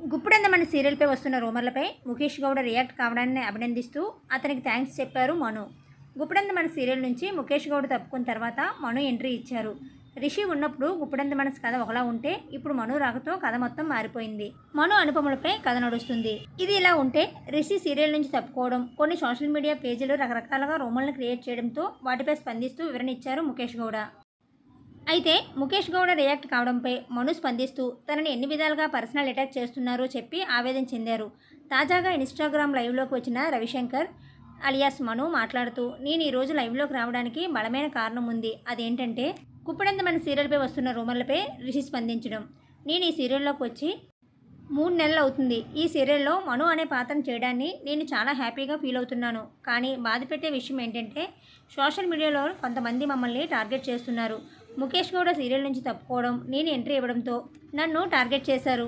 గుప్పుడందమని సీరియల్పై వస్తున్న రూమర్లపై ముఖేష్ గౌడ రియాక్ట్ కావడాన్ని అభినందిస్తూ అతనికి థ్యాంక్స్ చెప్పారు మను. గుప్పుడందమని సీరియల్ నుంచి ముఖేష్ గౌడ్ తప్పుకున్న తర్వాత మను ఎంట్రీ ఇచ్చారు. రిషి ఉన్నప్పుడు గుప్పుడంద మనసు కథ ఒకలా ఉంటే ఇప్పుడు మను రాకతో కథ మొత్తం మారిపోయింది. మను అనుపములపై కథ నడుస్తుంది. ఇది ఇలా ఉంటే రిషి సీరియల్ నుంచి తప్పుకోవడం కొన్ని సోషల్ మీడియా పేజీలు రకరకాలుగా రూమర్లను క్రియేట్ చేయడంతో వాటిపై స్పందిస్తూ వివరణ ఇచ్చారు ముఖేష్ గౌడ. అయితే ముఖేష్ గౌడ రియాక్ట్ కావడంపై మను స్పందిస్తూ తనని ఎన్ని విధాలుగా పర్సనల్ అటాక్ చేస్తున్నారో చెప్పి ఆవేదన చెందారు. తాజాగా ఇన్స్టాగ్రామ్ లైవ్లోకి వచ్చిన రవిశంకర్ అలియాస్ మను మాట్లాడుతూ నేను ఈరోజు లైవ్లోకి రావడానికి బలమైన కారణం ఉంది. అదేంటంటే కుప్పడంత మన సీరియల్పై వస్తున్న రూమర్లపై రిషి స్పందించడం. నేను ఈ సీరియల్లోకి వచ్చి మూడు నెలలు అవుతుంది. ఈ సీరియల్లో మను అనే పాత్రను చేయడాన్ని నేను చాలా హ్యాపీగా ఫీల్ అవుతున్నాను. కానీ బాధపెట్టే విషయం ఏంటంటే సోషల్ మీడియాలో కొంతమంది మమ్మల్ని టార్గెట్ చేస్తున్నారు. ముఖేష్ గౌడ సీరియల్ నుంచి తప్పుకోవడం నేను ఎంట్రీ ఇవ్వడంతో నన్ను టార్గెట్ చేశారు.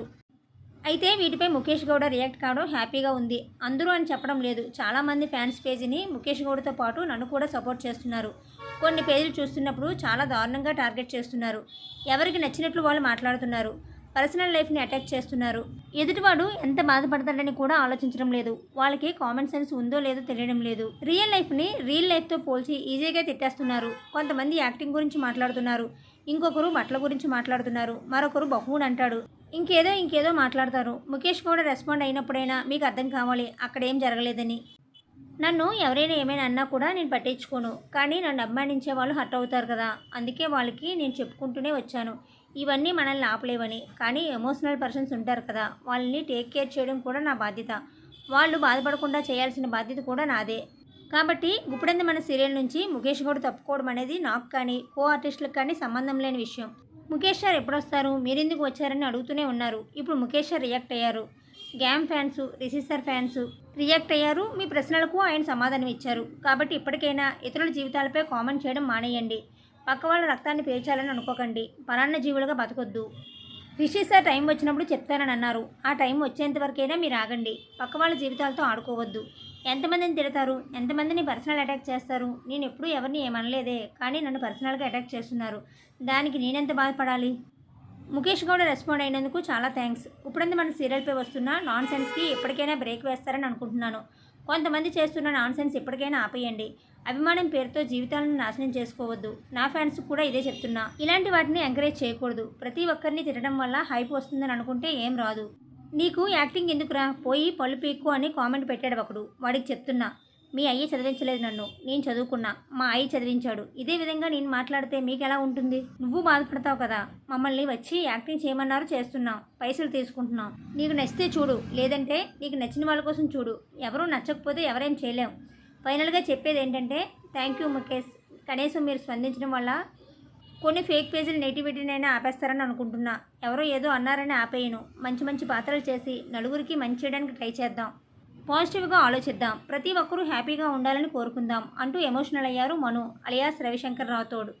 అయితే వీటిపై ముఖేష్ గౌడ రియాక్ట్ కావడం హ్యాపీగా ఉంది. అందరూ అని చెప్పడం లేదు. చాలామంది ఫ్యాన్స్ పేజీని ముఖేష్ గౌడతో పాటు నన్ను కూడా సపోర్ట్ చేస్తున్నారు. కొన్ని పేజీలు చూస్తున్నప్పుడు చాలా దారుణంగా టార్గెట్ చేస్తున్నారు. ఎవరికి నచ్చినట్లు వాళ్ళు మాట్లాడుతున్నారు. పర్సనల్ లైఫ్ని అటాక్ చేస్తున్నారు. ఎదుటివాడు ఎంత బాధపడతాడని కూడా ఆలోచించడం లేదు. వాళ్ళకి కామన్ సెన్స్ ఉందో లేదో తెలియడం లేదు. రియల్ లైఫ్ని రియల్ లైఫ్తో పోల్చి ఈజీగా తిట్టేస్తున్నారు. కొంతమంది యాక్టింగ్ గురించి మాట్లాడుతున్నారు. ఇంకొకరు బట్టల గురించి మాట్లాడుతున్నారు. మరొకరు బహువుని అంటాడు. ఇంకేదో ఇంకేదో మాట్లాడతారు. ముఖేష్ కూడా రెస్పాండ్ అయినప్పుడైనా మీకు అర్థం కావాలి. అక్కడ ఏం జరగలేదని. నన్ను ఎవరైనా ఏమైనా అన్నా కూడా నేను పట్టించుకోను. కానీ నన్ను అభిమానించే వాళ్ళు హర్ట్ అవుతారు కదా. అందుకే వాళ్ళకి నేను చెప్పుకుంటూనే వచ్చాను. ఇవన్నీ మనల్ని ఆపలేవని. కానీ ఎమోషనల్ పర్సన్స్ ఉంటారు కదా వాళ్ళని టేక్ కేర్ చేయడం కూడా నా బాధ్యత. వాళ్ళు బాధపడకుండా చేయాల్సిన బాధ్యత కూడా నాదే. కాబట్టి గుప్పుడంది మన సీరియల్ నుంచి ముఖేష్ గౌడ్ తప్పుకోవడం అనేది నాకు కానీ కో ఆర్టిస్టులకు కానీ సంబంధం లేని విషయం. ముఖేష్ సార్ ఎప్పుడు వస్తారు మీరెందుకు వచ్చారని అడుగుతూనే ఉన్నారు. ఇప్పుడు ముఖేష్ సార్ రియాక్ట్ అయ్యారు. గ్యామ్ ఫ్యాన్స్ రిసిస్టర్ ఫ్యాన్స్ రియాక్ట్ అయ్యారు. మీ ప్రశ్నలకు ఆయన సమాధానం ఇచ్చారు. కాబట్టి ఇప్పటికైనా ఇతరుల జీవితాలపై కామెంట్ చేయడం మానేయండి. పక్క వాళ్ళ రక్తాన్ని పేల్చాలని అనుకోకండి. పరాన్న జీవులుగా బతకొద్దు. రిషి సార్ టైం వచ్చినప్పుడు చెప్తానని అన్నారు. ఆ టైం వచ్చేంతవరకైనా మీరు ఆగండి. పక్క వాళ్ళ జీవితాలతో ఆడుకోవద్దు. ఎంతమందిని తిడతారు? ఎంతమందిని పర్సనల్ అటాక్ చేస్తారు? నేను ఎప్పుడూ ఎవరిని ఏమనలేదే కానీ నన్ను పర్సనల్గా అటాక్ చేస్తున్నారు. దానికి నేనెంత బాధపడాలి? ముఖేష్ గౌడ రెస్పాండ్ అయినందుకు చాలా థ్యాంక్స్ ఇప్పుడంతా మన సీరియల్పై వస్తున్న నాన్ సెన్స్కి ఎప్పటికైనా బ్రేక్ వేస్తారని అనుకుంటున్నాను. కొంతమంది చేస్తున్న నాన్సెన్స్ ఎప్పటికైనా ఆపేయండి. అభిమానం పేరుతో జీవితాలను నాశనం చేసుకోవద్దు. నా ఫ్యాన్స్ కూడా ఇదే చెప్తున్నా. ఇలాంటి వాటిని ఎంకరేజ్ చేయకూడదు. ప్రతి ఒక్కరిని తినడం వల్ల హైప్ వస్తుందని అనుకుంటే ఏం రాదు. నీకు యాక్టింగ్ ఎందుకురా? పోయి పళ్ళు పీక్కు అని కామెంట్ పెట్టాడు ఒకడు. వాడికి చెప్తున్నా. మీ అయ్యి చదివించలేదు నన్ను. నేను చదువుకున్నా. మా అయ్యి చదివించాడు. ఇదే విధంగా నేను మాట్లాడితే మీకు ఎలా ఉంటుంది? నువ్వు బాధపడతావు కదా. మమ్మల్ని వచ్చి యాక్టింగ్ చేయమన్నారు చేస్తున్నాం. పైసలు తీసుకుంటున్నాం. నీకు నచ్చితే చూడు. లేదంటే నీకు నచ్చిన వాళ్ళ కోసం చూడు. ఎవరూ నచ్చకపోతే ఎవరేం చేయలేం. ఫైనల్గా చెప్పేది ఏంటంటే థ్యాంక్ యూ ముఖేష్. కనీసం మీరు స్పందించడం వల్ల కొన్ని ఫేక్ పేజీలు నెగిటివిటీనైనా ఆపేస్తారని అనుకుంటున్నా. ఎవరో ఏదో అన్నారని ఆపేయను. మంచి మంచి పాత్రలు చేసి నలుగురికి మంచి చేయడానికి ట్రై చేద్దాం. పాజిటివ్గా ఆలోచిద్దాం. ప్రతి ఒక్కరూ హ్యాపీగా ఉండాలని కోరుకుందాం అంటూ ఎమోషనల్ అయ్యారు మను అలియాస్ రవిశంకర్ రాథోడ్.